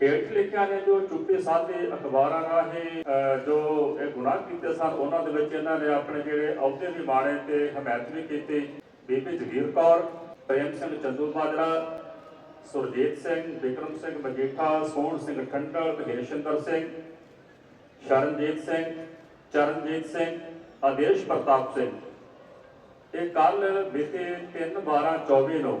ਹੇਠ ਲਿਖਿਆ ਨੇ ਜੋ ਚੁੱਪੇ ਸਾਧੇ ਅਖਬਾਰਾਂ ਰਾਹੀਂ ਜੋ ਇਹ ਗੁਨਾਹ ਕੀਤੇ ਸਨ ਉਹਨਾਂ ਦੇ ਵਿੱਚ ਇਹਨਾਂ ਨੇ ਆਪਣੇ ਜਿਹੜੇ ਅਹੁਦੇ ਵੀ ਮਾਣੇ ਤੇ ਹਮਾਇਤ ਵੀ ਕੀਤੀ ਬੀਬੀ ਜਗੀਰ ਕੌਰ ਪ੍ਰੇਮ ਸਿੰਘ ਚੰਦੂ ਮਾਜਰਾ ਸੁਰਜੀਤ ਸਿੰਘ ਵਿਕਰਮ ਸਿੰਘ ਮਜੀਠਾ ਸੋਹਣ ਸਿੰਘ ਠੰਡਲ ਮਹੇਸ਼ਿੰਦਰ ਸਿੰਘ ਸ਼ਰਨਜੀਤ ਸਿੰਘ ਚਰਨਜੀਤ ਸਿੰਘ ਆਦੇਸ਼ ਪ੍ਰਤਾਪ ਸਿੰਘ। ਇਹ ਕੱਲ ਬੀਤੇ 3 12 24 ਨੂੰ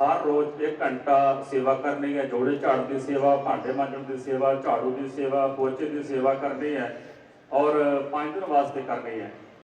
ਹਰ ਰੋਜ਼ 1 ਘੰਟਾ ਸੇਵਾ ਕਰਨੀ ਹੈ। ਜੋੜੇ ਝਾੜਨ ਦੀ ਸੇਵਾ, ਭਾਂਡੇ ਮਾਂਜਣ ਦੀ ਸੇਵਾ, ਝਾੜੂ ਦੀ ਸੇਵਾ, ਪੋਚੇ ਦੀ ਸੇਵਾ ਕਰਨੀ ਹੈ ਔਰ 5 ਦਿਨ ਵਾਸਤੇ ਕਰਨੀ ਹੈ।